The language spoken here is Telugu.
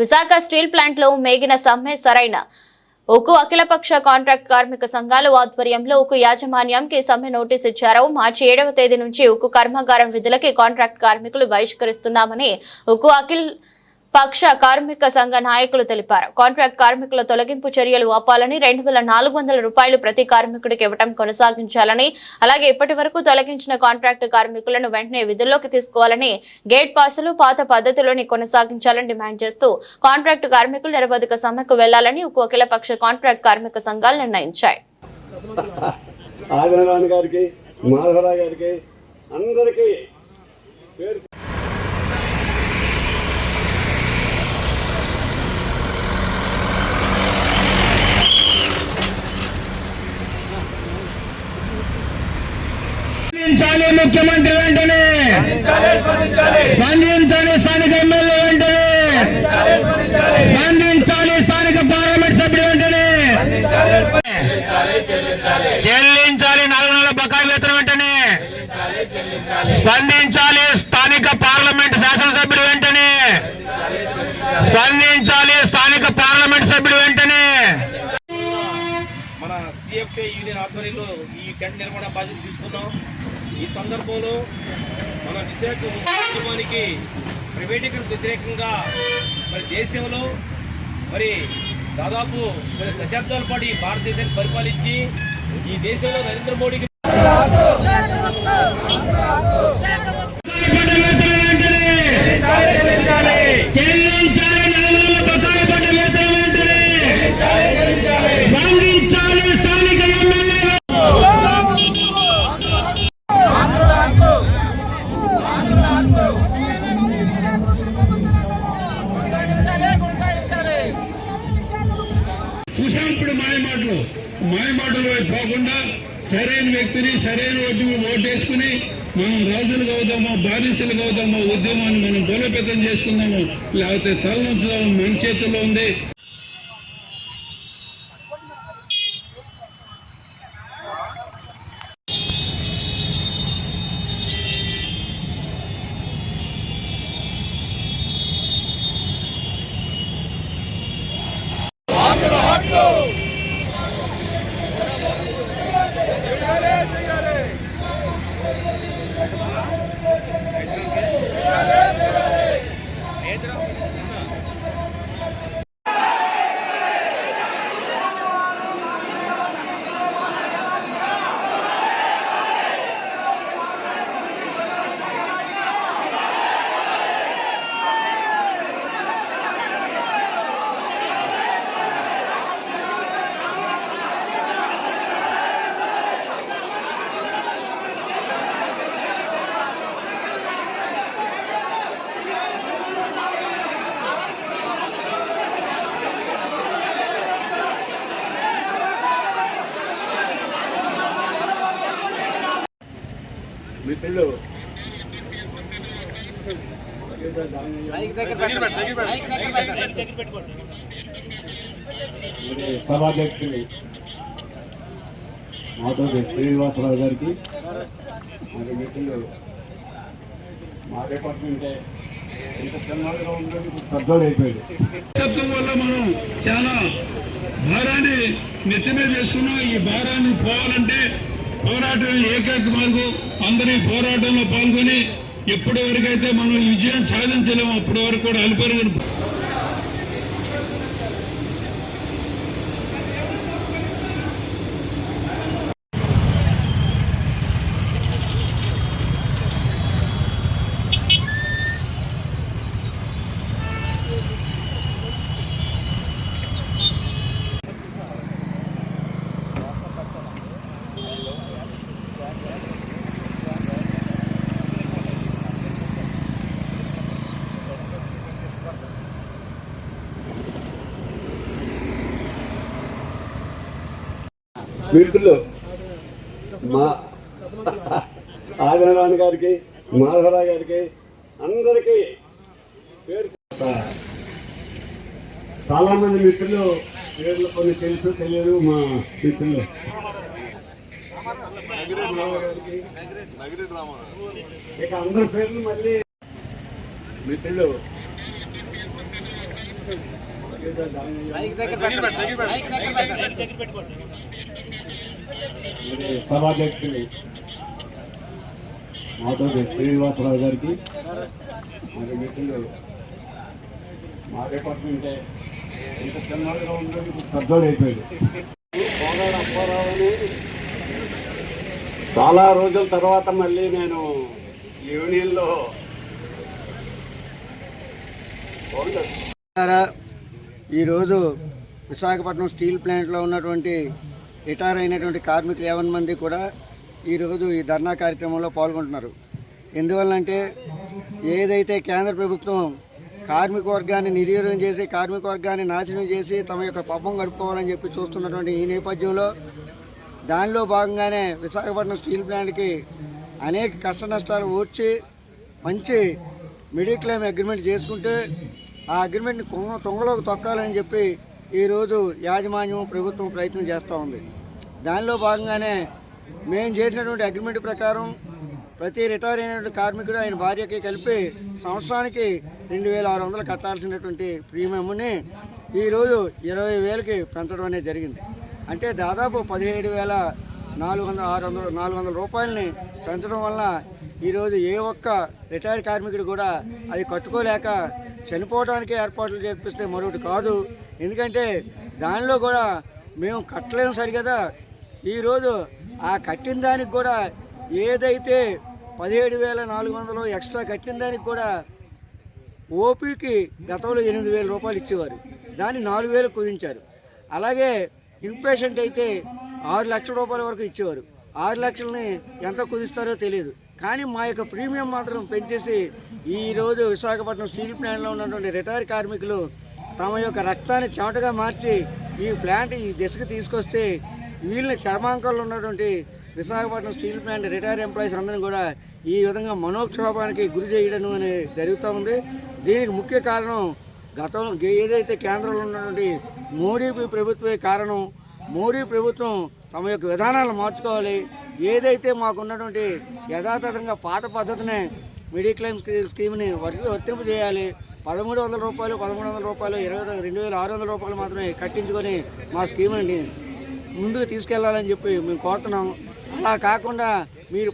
విశాఖ స్టీల్ ప్లాంట్లో మేగిన సమ్మె సరైన. ఉక్కు అఖిలపక్ష కాంట్రాక్ట్ కార్మిక సంఘాల ఆధ్వర్యంలో ఉక్కు యాజమాన్యంకి సమ్మె నోటీస్ ఇచ్చారు. మార్చి ఏడవ తేదీ నుంచి ఉక్కు కర్మాగారం విధులకి కాంట్రాక్ట్ కార్మికులు బహిష్కరిస్తున్నామని ఉక్కు అఖిల్ పక్ష కార్మిక సంఘ నాయకులు తెలిపారు. కాంట్రాక్ట్ కార్మికుల తొలగింపు చర్యలు ఆపాలని రెండు వేల నాలుగు వందల రూపాయలు ప్రతి కార్మికుడికి ఇవ్వడం కొనసాగించాలని అలాగే ఇప్పటి వరకు తొలగించిన కాంట్రాక్ట్ కార్మికులను వెంటనే విధుల్లోకి తీసుకోవాలని గేట్ పాసులు పాత పద్ధతిలోని కొనసాగించాలని డిమాండ్ చేస్తూ కాంట్రాక్టు కార్మికులు నిరవధిక సమ్మెకు వెళ్ళాలని ఉక్కు అఖిలపక్ష కాంట్రాక్ట్ కార్మిక సంఘాలు నిర్ణయించాయి. గారికి గారికి అందరికీ పేరు స్పందించాలి ముఖ్యమంత్రి వెంటనే స్పందించాలి స్థానిక ఎమ్మెల్యే వెంటనే స్పందించాలి స్థానిక పార్లమెంట్ సభ్యుడు వెంటనే చెల్లించాలి నాలుగు నెలల బకాయి వేతనం వెంటనే స్పందించాలి స్థానిక పార్లమెంట్ శాసనసభ్యుడు వెంటనే స్పందించాలి స్థానిక పార్లమెంట్ సభ్యుడు వెంటనే మన సిఎఫ్ఏ యూనియన్ ఆధ్వర్యంలో ఈ టెంట్ నిర్మాణ బాధ్యత తీసుకున్నాం. ఈ సందర్భంలో మన విశాఖ ఉద్యమానికి ప్రైవేటీకరణ వ్యతిరేకంగా మరి దేశంలో మరి దాదాపు కొన్ని దశాబ్దాల పాటు ఈ భారతదేశాన్ని పరిపాలించి ఈ దేశంలో నరేంద్ర మోడీకి మాయమాటలు వైపు పోకుండా సరైన వ్యక్తిని సరైన ఓటు ఓటేసుకుని మనం రాజులు అవుదామో బానిసలు అవుదామో ఉద్యమాన్ని మనం బలోపేతం చేసుకుందాము లేకపోతే తలనుంచుదాము మన చేతుల్లో ఉంది. మిత్రులు. మరి సభాధ్యక్షులు మాధవి శ్రీనివాసరావు గారికి మరి మిత్రులు మా డిపార్ట్మెంటే శబ్దం వల్ల మనం చాలా భారాన్ని నెత్తి మీద వేసుకున్నాం. ఈ భారాన్ని పోవాలంటే పోరాటం ఏకైక మార్గం అందరి పోరాటంలో పాల్గొని ఎప్పటి వరకు అయితే మనం విజయం సాధించలేము అప్పటి వరకు కూడా అల్పరుగు మిత్రులు మా ఆదినారాయణ గారికి మాధవరావు గారికి అందరికీ పేరు చాలా మంది మిత్రులు పేర్లు కొన్ని తెలుసు తెలియదు మా మిత్రులు. ఇక అందరి పేర్లు మళ్ళీ మిత్రులు. మరి సభాధ్యక్షుడి మాతో శ్రీనివాసరావు గారికి. మరి మిత్రులు మా డిపార్ట్మెంట్ ఇంత చిన్నగా ఉండేది పెద్దోడు అయిపోయాడు పోగాడు అప్పారావు చాలా రోజుల తర్వాత మళ్ళీ నేను యూనియన్లో ఈరోజు విశాఖపట్నం స్టీల్ ప్లాంట్లో ఉన్నటువంటి రిటైర్ అయినటువంటి కార్మికులు యావన్ మంది కూడా ఈరోజు ఈ ధర్నా కార్యక్రమంలో పాల్గొంటున్నారు. ఎందువల్లంటే ఏదైతే కేంద్ర ప్రభుత్వం కార్మిక వర్గాన్ని నిర్వీర్యం చేసి కార్మిక వర్గాన్ని నాశనం చేసి తమ యొక్క పాపం గడుపుకోవాలని చెప్పి చూస్తున్నటువంటి ఈ నేపథ్యంలో దానిలో భాగంగానే విశాఖపట్నం స్టీల్ ప్లాంట్కి అనేక కష్ట నష్టాలు ఓడ్చి మంచి మిడిల్ అగ్రిమెంట్ చేసుకుంటే ఆ అగ్రిమెంట్ని కొంగ తొంగలోకి తొక్కాలని చెప్పి ఈరోజు యాజమాన్యం ప్రభుత్వం ప్రయత్నం చేస్తూ ఉంది. దానిలో భాగంగానే మేము చేసినటువంటి అగ్రిమెంట్ ప్రకారం ప్రతి రిటైర్ అయినటువంటి కార్మికుడు ఆయన భార్యకి కలిపి సంవత్సరానికి రెండు వేల ఆరు వందలు కట్టాల్సినటువంటి ప్రీమియంని ఈరోజు ఇరవై వేలకి పెంచడం అనేది జరిగింది. అంటే దాదాపు పదిహేడు వేల నాలుగు వందల ఆరు వందల నాలుగు వందల రూపాయలని పెంచడం వల్ల ఈరోజు ఏ ఒక్క రిటైర్ కార్మికుడు కూడా అది కట్టుకోలేక చనిపోవడానికి ఏర్పాట్లు చేపిస్తే మరొకటి కాదు. ఎందుకంటే దానిలో కూడా మేము కట్టలేము సరిగదా. ఈరోజు ఆ కట్టిన దానికి కూడా ఏదైతే పదిహేడు వేల నాలుగు వందలు ఎక్స్ట్రా కట్టిన దానికి కూడా ఓపీకి గతంలో ఎనిమిది వేల రూపాయలు ఇచ్చేవారు. దాన్ని నాలుగు వేలు కుదించారు. అలాగే ఇన్పేషెంట్ అయితే ఆరు లక్షల రూపాయల వరకు ఇచ్చేవారు. ఆరు లక్షలని ఎంత కుదిస్తారో తెలియదు కానీ మా యొక్క ప్రీమియం మాత్రం పెంచేసి ఈరోజు విశాఖపట్నం స్టీల్ ప్లాంట్లో ఉన్నటువంటి రిటైర్ కార్మికులు తమ యొక్క రక్తాన్ని చెమటగా మార్చి ఈ ప్లాంట్ ఈ దిశకు తీసుకొస్తే వీళ్ళని చర్మాంకాలు ఉన్నటువంటి Visakhapatnam steel plant retire employees అందరినీ కూడా ఈ విధంగా మనోక్షోభానికి గురి చేయడం అనేది జరుగుతూ ఉంది. దీనికి ముఖ్య కారణం గతంలో ఏదైతే కేంద్రంలో ఉన్నటువంటి మోడీ ప్రభుత్వమే కారణం. మోడీ ప్రభుత్వం తమ యొక్క విధానాలను మార్చుకోవాలి. ఏదైతే మాకున్నటువంటి యథాతథంగా పాత పద్ధతినే మిడిల్ స్కీమ్ని వర్తి వర్తింపు చేయాలి పదమూడు వందల రూపాయలు పదమూడు వందల రూపాయలు ఇరవై రెండు వేల ఆరు వందల రూపాయలు మాత్రమే కట్టించుకొని మా స్కీమ్ని ముందుకు తీసుకెళ్ళాలని చెప్పి మేము కోరుతున్నాము. అలా కాకుండా మీరు